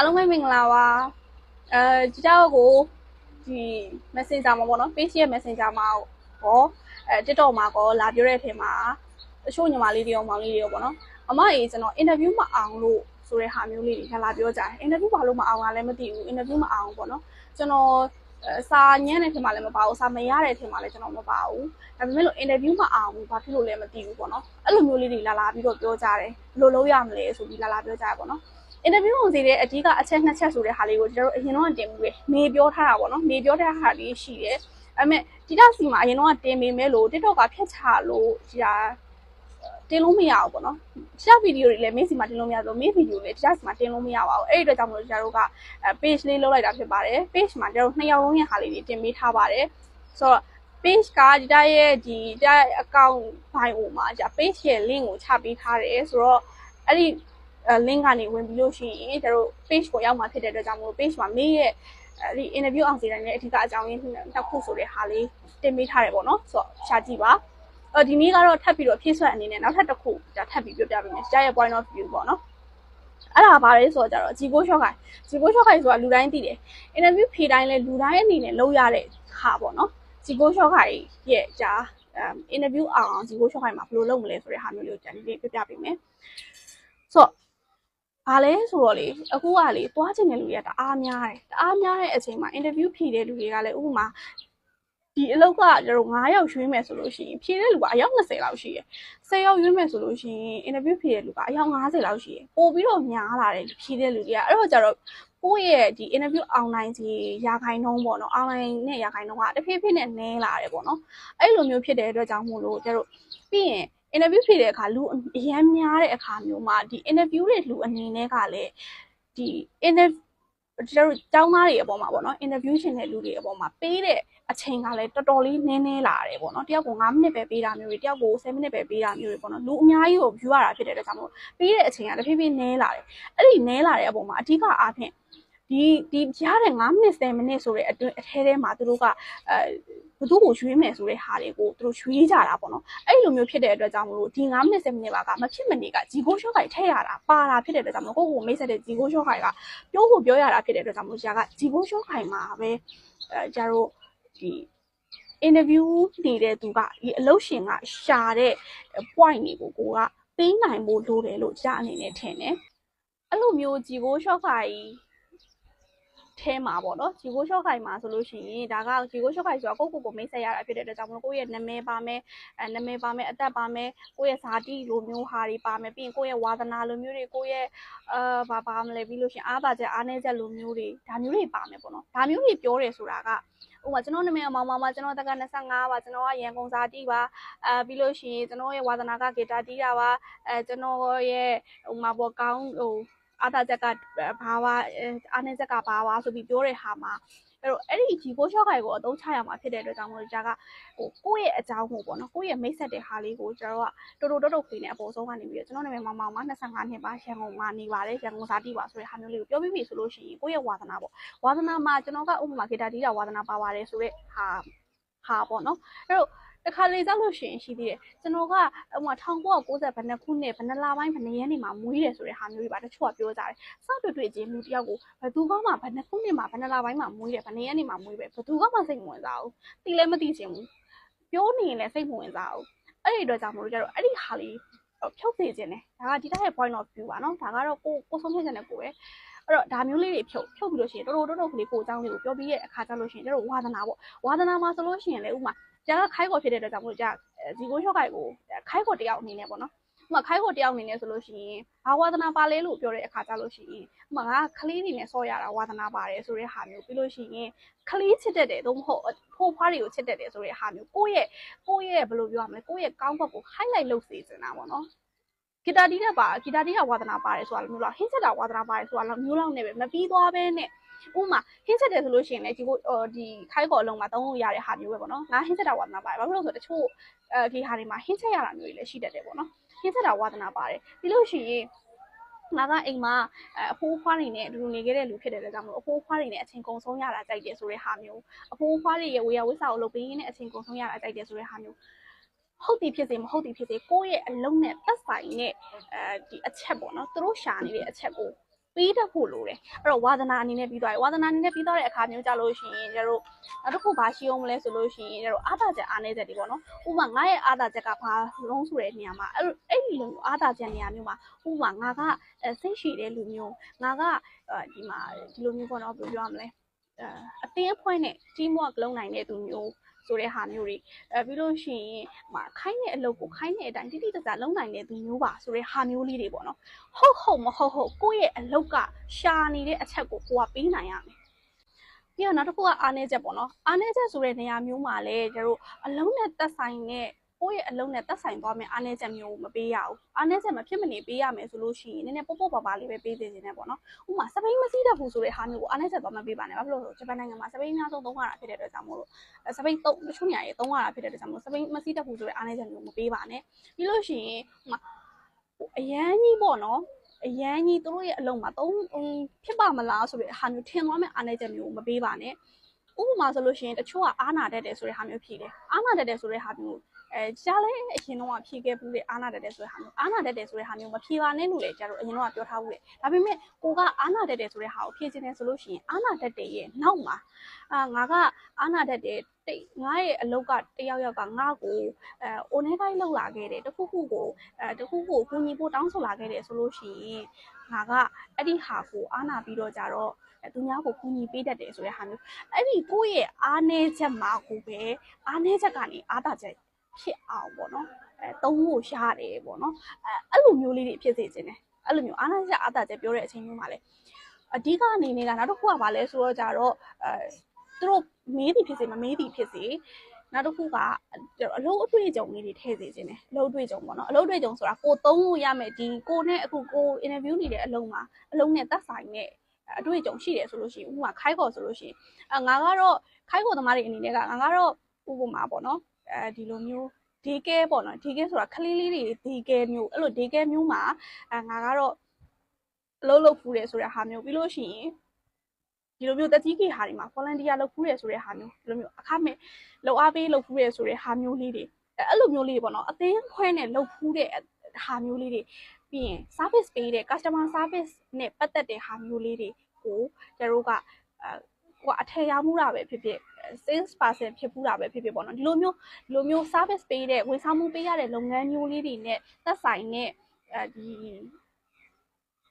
အားလုံးပဲမင်္ဂလာပါအဲဒီကြောက်ကိုဒီ Messenger မှာပေါ့နော် page ရဲ့ Messenger မှာရောအဲ TikTok မှာကောလာပြောတဲ့အထင်မှာတချို့ညီမလေးတွေရောမောင်လေးတွေရောပေါ့နော်အမအေးကျွန်တော် interview မအောင်လို့ဆိုတဲ့ဟာမျိုးလေးတွေလာပြောကြတယ် interview ဘာလို့မအောင်တာလဲမသိဘူး interview မအောင်ပေါ့နော်ကျွန်တော်စာညံ့တဲ့ထင်မှလည်းမပါဘူးစာမရတဲ့ထင်မှလည်းကျွန်တော်မပါဘူးဒါပေမဲ့လို့ interview မအောင်ဘူးဘာဖြစ်လို့လဲမသိဘူးပေါ့နော်အဲ့လိုမျိုးလေးတွေလာလာပြီးတော့ပြောကြတယ်ဘယ်လိုလုပ်ရမလဲဆိုပြီးလာလာပြောကြရပေါ့နော် interview ဝင်စီတဲ့အဓိကအချက်နှစ်ချက်ဆိုတဲ့ဟာလေးကိုကျွန်တော်တို့အရင်တော့တင်မှုပဲနေပြောထားတာပေါ့နော်နေပြောတဲ့ဟာလေးရှိတယ်အဲ့မဲ့ဒီတော့စီမှာအရင်တော့တင်ပေမဲ့လို့ TikTok ကဖြတ်ချလို့ဒီဟာတင်လို့မရဘူးပေါ့နော်တခြားဗီဒီယိုတွေလည်းမင်းစီမှာတင်လို့မရဘူးမင်းဗီဒီယိုလည်းတခြားစီမှာတင်လို့မရပါဘူးအဲ့ဒီအတွက်ကြောင့်မလို့ကျွန်တော်တို့က page လေးလုပ်လိုက်တာဖြစ်ပါတယ် page မှာကျွန်တော်တို့နှစ်ယောက်လုံးရဲ့ဟာလေးတွေတင်ပေးထားပါတယ်ဆိုတော့ page ကဒီတရဲ့ဒီတရဲ့ account bio မှာじゃ page ရဲ့ link ကိုချပေးထားတယ်ဆိုတော့အဲ့ဒီ link ကနေဝင်ပြီးလို့ရှိရင်တို့ page ကိုရောက်မှာဖြစ်တဲ့အတွက်ကြောင့်မို့ page မှာမင်းရဲ့အဲ့ဒီ interview အောင်စီတိုင်းနဲ့အထူးအကြောင်းရင်းနှစ်ခုဆိုတဲ့ဟာလေးတင်ပေးထားတယ်ပေါ့နော်ဆိုတော့ရှာကြည့်ပါအော်ဒီနေ့ကတော့ထပ်ပြီးတော့ဖြည့်ဆွက်အနေနဲ့နောက်ထပ်တစ်ခုဒါထပ်ပြီးပြောပြပေးမယ်။ကြားရဲ့ point of view ပေါ့နော်။အဲ့ဒါဘာလဲဆိုတော့ကြတော့ဂျီကိုရှော့ခိုင်ဂျီကိုရှော့ခိုင်ဆိုတာလူတိုင်းသိတယ်။ interview ဖြေတိုင်းလဲလူတိုင်းအနေနဲ့လုပ်ရတဲ့ဟာပေါ့နော်။ဂျီကိုရှော့ခိုင်ရဲ့ဂျာအင်တာဗျူးအောင်ဂျီကိုရှော့ခိုင်မှာဘယ်လိုလုပ်မလဲဆိုတဲ့ဟာမျိုးလေးကိုကြံပြီးပြပြပေးမယ်။ဆိုတော့ ဘာလဲဆိုတော့လေအခုကလေသွားချင်တဲ့လူတွေကတအားများတယ်တအားများတဲ့အချိန်မှာ interview ဖြေတဲ့လူတွေကလည်းဥပမာဒီအလောက်ကကျွန်တော်9ယောက်ရွှေ့မယ်ဆိုလို့ရှိရင်ဖြေတဲ့လူကအယောက်20လောက်ရှိရယ်10ယောက်ရွှေ့မယ်ဆိုလို့ရှိရင် interview ဖြေတဲ့လူကအယောက်50လောက်ရှိရယ်ပို့ပြီးတော့များလာတယ်ဖြေတဲ့လူတွေကအဲ့တော့ကျတော့ကိုယ့်ရဲ့ဒီ interview online ကြီးရာခိုင်နှုန်းပေါ့နော် online နဲ့ရာခိုင်နှုန်းကတဖြည်းဖြည်းနဲ့နည်းလာတယ်ပေါ့နော်အဲ့လိုမျိုးဖြစ်တဲ့အတွက်ကြောင့်မို့လို့ကျတော့ပြီးရင် interview ဖြေတဲ့အခါလူအရန်များတဲ့အခါမျိုးမှာဒီ interview တွေလူအနေနဲ့ကလည်းဒီ interview ကျွန်တော်ကျောင်းသားတွေအပေါ်မှာပေါ့နော် interview ရှင်တဲ့လူတွေအပေါ်မှာပေးတဲ့အချိန်ကလည်းတော်တော်လေးနည်းနည်းလာတယ်ပေါ့နော်တယောက်ကို9မိနစ်ပဲပေးတာမျိုးတွေတယောက်ကို10မိနစ်ပဲပေးတာမျိုးတွေပေါ့နော်လူအများကြီးကို view ရတာဖြစ်တဲ့အတွက်ကြောင့်မို့ပေးတဲ့အချိန်ကတဖြည်းဖြည်းနည်းလာတယ်အဲ့ဒီနည်းလာတဲ့အပေါ်မှာအဓိကအားဖြင့် ဒီဒီကြားတဲ့9မိနစ်10မိနစ်ဆိုတဲ့အတွင်းအထဲထဲမှာသူတို့ကအဲဘသူ့ကိုရွေးမယ်ဆိုတဲ့ဟာတွေကိုသူတို့ရွေးကြတာပေါ့နော်အဲ့လိုမျိုးဖြစ်တဲ့အတွက်ကြောင့်မလို့ဒီ9မိနစ်10မိနစ်ပါကမဖြစ်မနေကဂျီကိုရှော့ခိုင်ထည့်ရတာပါတာဖြစ်တဲ့အတွက်ကြောင့်မလို့ကိုယ့်ကိုမိတ်ဆက်တဲ့ဂျီကိုရှော့ခိုင်ကပြောဖို့ပြောရတာဖြစ်တဲ့အတွက်ကြောင့်မလို့ဂျာကဂျီကိုရှော့ခိုင်မှာပဲအဲဂျာတို့ဒီ interview နေတဲ့သူကဒီအလုပ်ရှင်ကရှာတဲ့ point တွေကိုကိုကပေးနိုင်ဖို့လိုတယ်လို့ကြားအနေနဲ့ထင်တယ်အဲ့လိုမျိုးဂျီကိုရှော့ခိုင် ထဲမှာပေါ့နော်ဂျီကိုရှော့ခိုင်မှာဆိုလို့ရှိရင်ဒါကဂျီကိုရှော့ခိုင်ဆိုတာကိုယ့်ကိုယ်ကိုမိတ်ဆက်ရတာဖြစ်တဲ့အတွက်ကြောင့်မလို့ကိုယ့်ရဲ့နာမည်ပါမယ်အဲနာမည်ပါမယ်အသက်ပါမယ်ကိုယ့်ရဲ့ဇာတိလိုမျိုးဟာတွေပါမယ်ပြီးရင်ကိုယ့်ရဲ့ဝါသနာလိုမျိုးတွေကိုယ့်ရဲ့အာဘာပါမလဲပြီးလို့ရှိရင်အားသာချက်အားနည်းချက်လိုမျိုးတွေဒါမျိုးတွေပါမယ်ပေါ့နော်ဒါမျိုးတွေပြောတယ်ဆိုတာကဥပမာကျွန်တော်နာမည်အမောင်မောင်ပါကျွန်တော်တက်က25ပါကျွန်တော်ကရန်ကုန်စာတီးပါအဲပြီးလို့ရှိရင်ကျွန်တော်ရဲ့ဝါသနာကဂီတာတီးတာပါအဲကျွန်တော်ရဲ့ဟိုမှာပေါ့ကောင်းဟို အာသာချက်ကဘာဝအာနေချက်ကဘာဝဆိုပြီးပြောတဲ့ဟာမှာအဲ့တော့အဲ့ဒီဂျီကိုရှော့ခိုင်ကိုအသုံးချရမှာဖြစ်တဲ့အတွက်ကြောင့်မို့လို့ကြာကဟိုကိုယ့်ရဲ့အကြောင်းကိုပေါ့နော်ကိုယ့်ရဲ့မိတ်ဆက်တဲ့ဟာလေးကိုကျွန်တော်ကတော်တော်တော်တော်ခွေနေအပေါ်ဆုံးကနေပြီးတော့ကျွန်တော်နာမည်မောင်မောင်မှာ25နှစ်ပါရန်ကုန်မှာနေပါတယ်ရန်ကုန်စားတိပါဆိုတဲ့ဟာမျိုးလေးကိုပြောပြီးပြီဆိုလို့ရှိရင်ကိုယ့်ရဲ့ဝါသနာပေါ့ဝါသနာမှာကျွန်တော်ကဥပမာဂီတာတီးတာဝါသနာပါပါတယ်ဆိုတဲ့ဟာဟာပေါ့နော်အဲ့တော့ တခါလေကြောက်လို့ရှိရင်ရှိသေးတယ်ကျွန်တော်ကဟိုမှာ1990ဘယ်နှစ်ခုနှစ်ဘယ်နှစ်လပိုင်းဘယ်နှစ်ရက်နေမှာမွေးတယ်ဆိုတဲ့ဟာမျိုးတွေပါတချို့ကပြောကြတယ်စတွေ့တွေ့ချင်းလူတယောက်ကိုဘယ်သူကမှဘယ်နှစ်ခုနှစ်မှာဘယ်နှစ်လပိုင်းမှာမွေးတယ်ဘယ်နှစ်ရက်နေမှာမွေးပဲဘယ်သူကမှစိတ်မဝင်စားဘူးတီလည်းမသိချင်ဘူးပြောနေရင်လည်းစိတ်မဝင်စားဘူးအဲ့ဒီအတွက်ကြောင့်မလို့ကြတော့အဲ့ဒီဟာလေးဖြုတ်စေခြင်းတယ်ဒါကဒီတိုင်းရဲ့ point of view ပါနော်ဒါကတော့ကိုကိုဆုံးဖြတ်ချက်နဲ့ကိုပဲအဲ့တော့ဒါမျိုးလေးတွေဖြုတ်ဖြုတ်ပြီးလို့ရှိရင်တော်တော်တော်တော်ကလေးကိုအကြောင်းလေးကိုပြောပြီးရဲ့အခါကျလို့ရှိရင်ကျတော့ဝါသနာပေါ့ဝါသနာမှာဆိုလို့ရှိရင်လေဥမာ ကြာကခိုင်းခေါ်ဖြစ်တဲ့အတွက်ကြောင့်မို့ကြာဇီကိုရှော့ခိုင်ကိုခိုင်းခေါ်တယောက်အနေနဲ့ပေါ့နော်ဥမာခိုင်းခေါ်တယောက်အနေနဲ့ဆိုလို့ရှိရင်ဘာဝါသနာပါလဲလို့ပြောတဲ့အခါကျလို့ရှိရင်ဥမာငါကလေးနေနဲ့ဆော့ရတာဝါသနာပါတယ်ဆိုတဲ့ဟာမျိုးပြီးလို့ရှိရင်ကလေးချစ်တတ်တယ်သို့မဟုတ်ဖိုးဖွားတွေကိုချစ်တတ်တယ်ဆိုတဲ့ဟာမျိုးကိုယ့်ရဲ့ကိုယ့်ရဲ့ဘယ်လိုပြောရမလဲကိုယ့်ရဲ့ကောင်းဘက်ကို highlight လုပ်စေချင်တာပေါ့နော်ဂီတာတီးတဲ့ပါဂီတာတီးကဝါသနာပါတယ်ဆိုတာမျိုးလားဟင်းချက်တာဝါသနာပါတယ်ဆိုတာမျိုးလောက်နဲ့ပဲမပြီးသွားပဲနဲ့ ဥမာဟင်းချက်တယ်ဆိုလို့ရှိရင်လည်းဒီကိုဒီခိုင်းကော်အလုံးမှာသုံးလို့ရတဲ့ဟာမျိုးပဲပေါ့နော်ငါဟင်းချက်တာဝါသနာပါတယ်ဘာဖြစ်လို့ဆိုတော့တချို့အဲဒီဟာတွေမှာဟင်းချက်ရတာမျိုးတွေလည်းရှိတတ်တယ်ပေါ့နော်ဟင်းချက်တာဝါသနာပါတယ်ပြီးလို့ရှိရင်ငါကအိမ်မှာအဖိုးဖွားနေနဲ့အတူတူနေခဲ့တဲ့လူဖြစ်တယ်လည်းကြောင့်မလို့အဖိုးဖွားနေနဲ့အချိန်ကုန်ဆုံးရတာကြိုက်တယ်ဆိုတဲ့ဟာမျိုးအဖိုးဖွားတွေရဲ့ဝေယဝိစာကိုလုပ်ပေးရင်းနဲ့အချိန်ကုန်ဆုံးရတာကြိုက်တယ်ဆိုတဲ့ဟာမျိုးဟုတ်သည်ဖြစ်စေမဟုတ်သည်ဖြစ်စေကိုယ့်ရဲ့အလုံးနဲ့သက်ဆိုင်တဲ့အဲဒီအချက်ပေါ့နော်သူတို့ရှာနေတဲ့အချက်ကို ပေးတတ်ဖို့လိုတယ်အဲ့တော့ဝါသနာအနေနဲ့ပြီးသွားပြီဝါသနာအနေနဲ့ပြီးသွားတဲ့အခါမျိုးကြလို့ရှိရင်ကျတို့နောက်တစ်ခုဘာရှိအောင်မလဲဆိုလို့ရှိရင်ကျတို့အားသာချက်အားနည်းချက်တွေပေါ့နော်ဥပမာငါရဲ့အားသာချက်ကဘာလုံးဆိုတဲ့နေရာမှာအဲ့လိုအဲ့ဒီလိုအားသာချက်နေရာမျိုးမှာဥပမာငါကအဲစိတ်ရှိတဲ့လူမျိုးငါကအဲဒီမှာဒီလိုမျိုးပေါ့နော်ဘယ်လိုပြောရမလဲအဲအတင်းအဖွဲနဲ့ team work လုပ်နိုင်တဲ့သူမျိုး ဆိုတဲ့ဟာမျိုးတွေအဲပြီးလို့ရှိရင်ဟိုခိုင်းတဲ့အလုပ်ကိုခိုင်းတဲ့အတိုင်းတိတိကျကျလုပ်နိုင်တဲ့သူမျိုးပါဆိုတဲ့ဟာမျိုးလေးတွေပေါ့နော်ဟုတ်ဟုတ်မဟုတ်ဟုတ်ကိုယ့်ရဲ့အလောက်ကရှာနေတဲ့အချက်ကိုကိုကပေးနိုင်ရမယ်ပြီးတော့နောက်တစ်ခုကအားနည်းချက်ပေါ့နော်အားနည်းချက်ဆိုတဲ့နေရာမျိုးမှာလည်းကျတို့အလုံးနဲ့သက်ဆိုင်တဲ့ ကိုယ့်ရဲ့အလုံးနဲ့သက်ဆိုင်သွားမယ်အားနည်းချက်မျိုးကိုမပေးရဘူးအားနည်းချက်မဖြစ်မနေပေးရမယ်ဆိုလို့ရှိရင်နည်းနည်းပေါ့ပေါ့ပါပါလေးပဲပေးသေးတယ်ပေါ့နော်ဥပမာစပိန်မစီးတတ်ဘူးဆိုတဲ့ဟာမျိုးကိုအားနည်းချက်သွားမပေးပါနဲ့ဘာဖြစ်လို့လဲဆိုတော့ဂျပန်နိုင်ငံမှာစပိန်အများဆုံးသုံးရတာဖြစ်တဲ့အတွက်ကြောင့်မို့လို့အဲစပိန်သုံးတချို့နေရာတွေသုံးရတာဖြစ်တဲ့အတွက်ကြောင့်မို့လို့စပိန်မစီးတတ်ဘူးဆိုတဲ့အားနည်းချက်မျိုးမပေးပါနဲ့ပြီးလို့ရှိရင်ဥပမာအရန်ကြီးပေါ့နော်အရန်ကြီးသူတို့ရဲ့အလုံးမှာသုံးဟိုဖြစ်ပါမလားဆိုပြီးဟာမျိုးထင်သွားမဲ့အားနည်းချက်မျိုးကိုမပေးပါနဲ့ဥပမာဆိုလို့ရှိရင်တချို့ကအာနာတတ်တယ်ဆိုတဲ့ဟာမျိုးဖြေတယ်အာနာတတ်တယ်ဆိုတဲ့ဟာမျိုးအဲကြားလဲအရင်တော့ဖြေခဲ့ဘူးလေအာနာတတ်တယ်ဆိုတဲ့ဟာမျိုးအာနာတတ်တယ်ဆိုတဲ့ဟာမျိုးမဖြေပါနဲ့လို့လေကြားတော့အရင်တော့ပြောထားဘူးလေဒါပေမဲ့ကိုကအာနာတတ်တယ်ဆိုတဲ့ဟာကိုဖြေခြင်းတယ်ဆိုလို့ရှိရင်အာနာတတ်တယ်ရဲ့နောက်မှာအာငါကအာနာတတ်တယ်တိတ်ငါရဲ့အလောက်ကတယောက်ယောက်ကငါ့ကိုအဲအိုနေတိုင်းလောက်လာခဲ့တယ်တခုခုကိုအဲတခုခုကိုကူညီဖို့တောင်းဆိုလာခဲ့တယ်ဆိုလို့ရှိရင်ငါကအဲ့ဒီဟာကိုအာနာပြီးတော့ကြတော့အဲသူများကိုကူညီပေးတတ်တယ်ဆိုတဲ့ဟာမျိုးအဲ့ဒီကိုယ့်ရဲ့အားနည်းချက်မှာကိုပဲအားနည်းချက်ကနေအားသာချက်ဖြစ်အောင်ပေါ့နော်အဲသုံးဖို့ရှားတယ်ပေါ့နော်အဲအဲ့လိုမျိုးလေးတွေဖြစ်စေခြင်းတယ်အဲ့လိုမျိုးအားနည်းချက်အားသာချက်ပြောတဲ့အချိန်မျိုးမှာလေအဓိကအနေနဲ့ကနောက်တစ်ခုကဘာလဲဆိုတော့ကြတော့အဲသူတို့မေးသည်ဖြစ်စေမမေးသည်ဖြစ်စေနောက်တစ်ခုကအလုံးအတွေ့အကြုံလေးတွေထည့်စေခြင်းတယ်အလုံးအတွေ့အကြုံပေါ့နော်အလုံးအတွေ့အကြုံဆိုတာကိုသုံးလို့ရမယ်ဒီကိုနဲ့အခုကို interview နေတဲ့အလုံးမှာအလုံးနဲ့သက်ဆိုင်တဲ့အတွေ့အကြုံရှိတယ်ဆိုလို့ရှိရင်ဥပမာခိုက်ခေါ်ဆိုလို့ရှိရင်အငါကတော့ခိုက်ခေါ်သမားတွေအနေနဲ့ကငါကတော့ ဥပမာပေါ့နော်အဲဒီလိုမျိုးဒီကဲပေါ့နော်ဒီကဲဆိုတာခလေးလေးတွေဒီကဲမျိုးအဲ့လိုဒီကဲမျိုးမှာအငါကတော့အလုံးလုံးဖူးတယ်ဆိုတဲ့ဟာမျိုးပြီးလို့ရှိရင်ဒီလိုမျိုးတက်ကြီးကြီးဟာတွေမှာ volunteer လုပ်ဖူးတယ်ဆိုတဲ့ဟာမျိုးဒီလိုမျိုးအခမဲ့လောက်အားပေးလုပ်ဖူးတယ်ဆိုတဲ့ဟာမျိုးလေးတွေအဲ့လိုမျိုးလေးတွေပေါ့နော်အသင်းခွဲနဲ့လုပ်ဖူးတဲ့ဟာမျိုးလေးတွေပြီးရင် service ပေးတဲ့ customer service နဲ့ပတ်သက်တဲ့ဟာမျိုးလေးတွေကိုကျတို့ကအဲဟိုအထည်ရမှုတာပဲဖြစ်ဖြစ် sales person ဖြစ်ဘူးတာပဲဖြစ်ဖြစ်ပေါ့နော်ဒီလိုမျိုးဒီလိုမျိုး service ပေးတဲ့ဝန်ဆောင်မှုပေးရတဲ့လုပ်ငန်းမျိုးလေးတွေနဲ့သက်ဆိုင်တဲ့အဲဒီ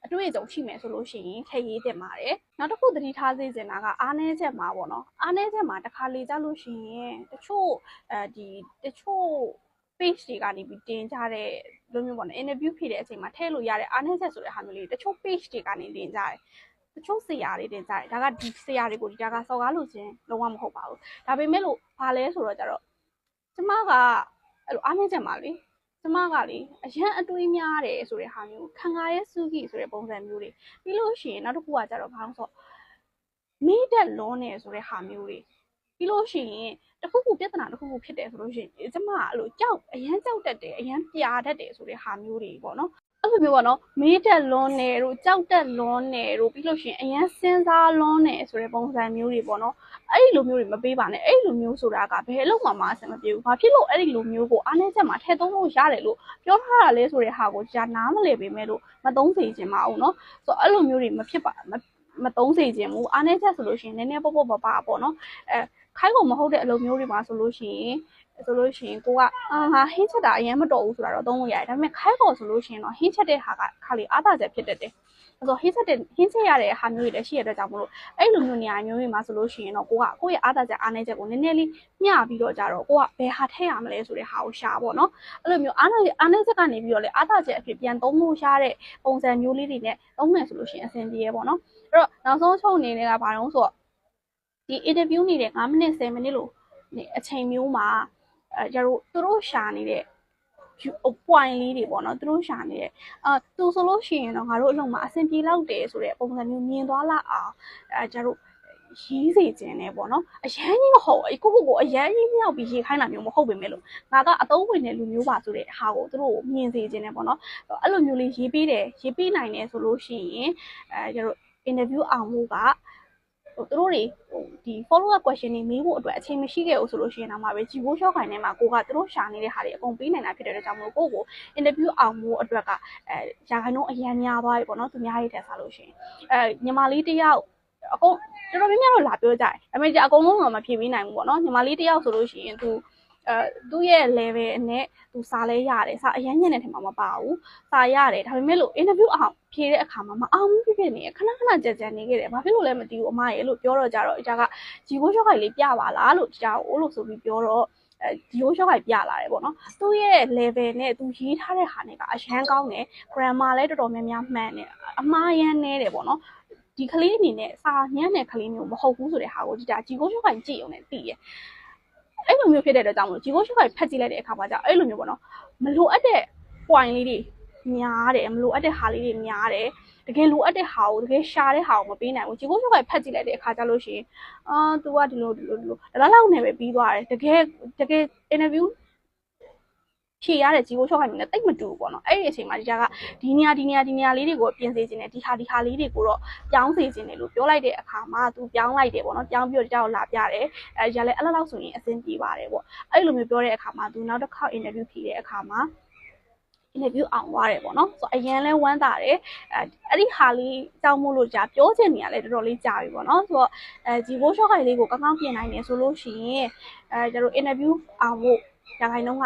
အတွေ့အကြုံရှိမယ်ဆိုလို့ရှိရင်ထည့်ရေးတင်ပါတယ်နောက်တစ်ခုသတိထားစေချင်တာကအားနည်းချက်မှာပေါ့နော်အားနည်းချက်မှာတစ်ခါလေကြလို့ရှိရင်တချို့အဲဒီတချို့ page တွေကနေပြီးတင်ကြတဲ့လိုမျိုးပေါ့နော် interview ဖြေတဲ့အချိန်မှာထည့်လို့ရတဲ့အားနည်းချက်ဆိုတဲ့ဟာမျိုးလေးတချို့ page တွေကနေတင်ကြတယ်တ ချို့ဆရာတွေတင်ကြတယ်ဒါကဒီဆရာတွေကိုဒီဒါကစော်ကားလို့ခြင်းလုံးဝမဟုတ်ပါဘူးဒါပေမဲ့လို့ဘာလဲဆိုတော့ကြတော့ကျမကအဲ့လိုအားနည်းချက်မှာလေကျမကလေအရန်အတွေးများတယ်ဆိုတဲ့ဟာမျိုးခံစားရဲစုကြီးဆိုတဲ့ပုံစံမျိုးတွေပြီးလို့ရှိရင်နောက်တစ်ခုကကြတော့ဘာလို့ဆိုမိတက်လွန်းနေဆိုတဲ့ဟာမျိုးတွေပြီးလို့ရှိရင်တခုခုပြဿနာတခုခုဖြစ်တယ်ဆိုလို့ရှိရင်ကျမအဲ့လိုကြောက်အရန်ကြောက်တတ်တယ်အရန်ပြာတတ်တယ်ဆိုတဲ့ဟာမျိုးတွေပေါ့နော် အဲ့လိုမျိုးပေါ့နော်မေးတက်လွန်းနေတို့ကြောက်တက်လွန်းနေတို့ပြီးလို့ရှိရင်အရန်စဉ်းစားလွန်းနေဆိုတဲ့ပုံစံမျိုးတွေပေါ့နော်အဲ့ဒီလိုမျိုးတွေမပေးပါနဲ့အဲ့ဒီလိုမျိုးဆိုတာကဘယ်လောက်မှမအဆင်မပြေဘူးဘာဖြစ်လို့အဲ့ဒီလိုမျိုးကိုအားနည်းချက်မှာထည့်သုံးလို့ရတယ်လို့ပြောထားတာလဲဆိုတဲ့ဟာကိုကြာနားမလည်ပေမဲ့လို့မသုံးစေချင်ပါဘူးနော်ဆိုတော့အဲ့လိုမျိုးတွေမဖြစ်ပါမသုံးစေချင်ဘူးအားနည်းချက်ဆိုလို့ရှိရင်နည်းနည်းပေါ့ပေါ့ပါပါပေါ့နော်အဲခိုင်းကုန်မဟုတ်တဲ့အလုပ်မျိုးတွေမှာဆိုလို့ရှိရင် ဆိုလို့ရှိရင်ကိုကအာငါဟင်းချက်တာအရင်မတော်ဘူးဆိုတာတော့သုံးလို့ရတယ်ဒါပေမဲ့ခိုင်းကုန်ဆိုလို့ရှိရင်တော့ဟင်းချက်တဲ့ဟာကခါလီအားသာချက်ဖြစ်တတ်တယ်ဆိုတော့ဟင်းချက်တဲ့ဟင်းချက်ရတဲ့ဟာမျိုးတွေလည်းရှိရတဲ့ကြောင့်မလို့အဲ့လိုမျိုးနေရာမျိုးတွေမှာဆိုလို့ရှိရင်တော့ကိုကကိုယ့်ရဲ့အားသာချက်အားနည်းချက်ကိုနည်းနည်းလေးမျှပြီးတော့ကြတော့ကိုကဘယ်ဟာထည့်ရမလဲဆိုတဲ့ဟာကိုရှာပေါ့နော်အဲ့လိုမျိုးအားနည်းအားနည်းချက်ကနေပြီးတော့လေအားသာချက်အဖြစ်ပြန်သုံးလို့ရတဲ့ပုံစံမျိုးလေးတွေနဲ့သုံးမယ်ဆိုလို့ရှိရင်အဆင်ပြေရပေါ့နော်အဲ့တော့နောက်ဆုံးချုပ်အနေနဲ့ကဘာလို့ဆိုတော့ဒီ interview နေတဲ့9မိနစ်10မိနစ်လို့အချိန်မျိုးမှာ အဲကျတို့သူတို့ရှာနေတဲ့ point လေးတွေပေါ့နော်သူတို့ရှာနေတယ်အာသူဆိုလို့ရှိရင်တော့ငါတို့အလုံးမှာအဆင်ပြေလောက်တယ်ဆိုတဲ့ပုံစံမျိုးမြင်သွားလာအောင်အဲကျတို့ရေးစေခြင်းနဲ့ပေါ့နော်အရန်ကြီးမဟုတ်အကိုကိုကိုအရန်ကြီးမြောက်ပြီးရေးခိုင်းတာမျိုးမဟုတ်ပေမဲ့လို့ငါကအသုံးဝင်တဲ့လူမျိုးပါဆိုတဲ့ဟာကိုသူတို့ကိုမြင်စေခြင်းနဲ့ပေါ့နော်အဲ့လိုမျိုးလေးရေးပေးတယ်ရေးပေးနိုင်တယ်ဆိုလို့ရှိရင်အဲကျတို့ interview အောင်မှုက ဟိုသူတို့တွေဟိုဒီ follow up question တွေမေးဖို့အတွက်အချိန်မရှိခဲ့ဘူးဆိုလို့ရှိရင်တော့မှပဲជីကိုရှော့ခိုင်ထဲမှာကိုကသူတို့ရှာနေတဲ့ဟာတွေအကုန်ပေးနိုင်တာဖြစ်တဲ့အတွက်ကြောင့်မလို့ကိုကို interview အောင်မှုအတွက်ကအဲရာခိုင်နှုန်းအရန်များသွားပြီပေါ့နော်သူများရေးထက်စားလို့ရှိရင်အဲညီမလေးတယောက်အကုန်တော်တော်များများတော့လာပြောကြတယ်ဒါပေမဲ့じゃအကုန်လုံးတော့မဖြေပေးနိုင်ဘူးပေါ့နော်ညီမလေးတယောက်ဆိုလို့ရှိရင်သူ အဲသူ့ရဲ့ level နဲ့သူစားလဲရတယ်စားအရန်ညံ့တဲ့ထင်မှာမပါဘူးစားရတယ်ဒါပေမဲ့လို့ interview အောင်ဖြေတဲ့အခါမှာမအောင်ဘူးဖြစ်ဖြစ်နေရခဏခဏကြက်ကြက်နေခဲ့တယ်ဘာဖြစ်လို့လဲမသိဘူးအမရဲ့လို့ပြောတော့ကြတော့အကြကဂျီကိုရှော့ခိုင်လေးပြပါလားလို့ကြားကိုလို့ဆိုပြီးပြောတော့အဲဒီကိုရှော့ခိုင်ပြလာတယ်ပေါ့နော်သူ့ရဲ့ level နဲ့သူရေးထားတဲ့ဟာနဲ့ကအရန်ကောင်းတယ် grammar လည်းတော်တော်များများမှန်တယ်အမှားရမ်းနေတယ်ပေါ့နော်ဒီကလေးအနေနဲ့စာညံ့တဲ့ကလေးမျိုးမဟုတ်ဘူးဆိုတဲ့ဟာကိုကြည့်တာဂျီကိုရှော့ခိုင်ကြည့်ရုံနဲ့သိရ အဲ့လိုမျိုးဖြစ်တဲ့အတွက်ကြောင့်မလို့ဂျီကိုရှော့ခိုင်ဖတ်ကြည့်လိုက်တဲ့အခါမှာじゃအဲ့လိုမျိုးပေါ့နော်မလိုအပ်တဲ့ point လေးတွေများတယ်မလိုအပ်တဲ့ဟာလေးတွေများတယ်တကယ်လိုအပ်တဲ့ဟာကိုတကယ်ရှာတဲ့ဟာကိုမပေးနိုင်ဘူးဂျီကိုရှော့ခိုင်ဖတ်ကြည့်လိုက်တဲ့အခါကျလို့ရှိရင်အာ तू ကဒီလိုဒီလိုဒီလိုဒါလောက်လောက်နဲ့ပဲပြီးသွားတယ်တကယ်တကယ် interview ဖြေရတဲ့ဂျီကိုရှော့ခိုင်နေနဲ့တိတ်မတူဘူးပေါ့နော်အဲ့ဒီအချိန်မှာဒီကဒီနေရာဒီနေရာဒီနေရာလေးတွေကိုပြင်စေခြင်းနဲ့ဒီဟာဒီဟာလေးတွေကိုတော့ပြောင်းစေခြင်းနဲ့လို့ပြောလိုက်တဲ့အခါမှာသူပြောင်းလိုက်တယ်ပေါ့နော်ပြောင်းပြီးတော့ဒီကြောက်လာပြတယ်အဲရလဲအဲ့လောက်လောက်ဆိုရင်အဆင်ပြေပါတယ်ပေါ့အဲ့လိုမျိုးပြောတဲ့အခါမှာသူနောက်တစ်ခေါက် interview ဖြေတဲ့အခါမှာ interview အောင်သွားတယ်ပေါ့နော်ဆိုတော့အရင်လဲဝမ်းသာတယ်အဲအဲ့ဒီဟာလေးကြောက်မို့လို့ကြာပြောချင်နေရလဲတော်တော်လေးကြာပြီပေါ့နော်ဆိုတော့အဲဂျီဘိုးရှော့ခိုင်လေးကိုကောင်းကောင်းပြင်နိုင်တယ်ဆိုလို့ရှိရင်အဲကျတို့ interview အောင်ဖို့ညာခိုင်နှုန်းက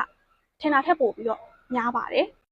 ထင်တာထက်ပိုပြီးတော့များပါတယ်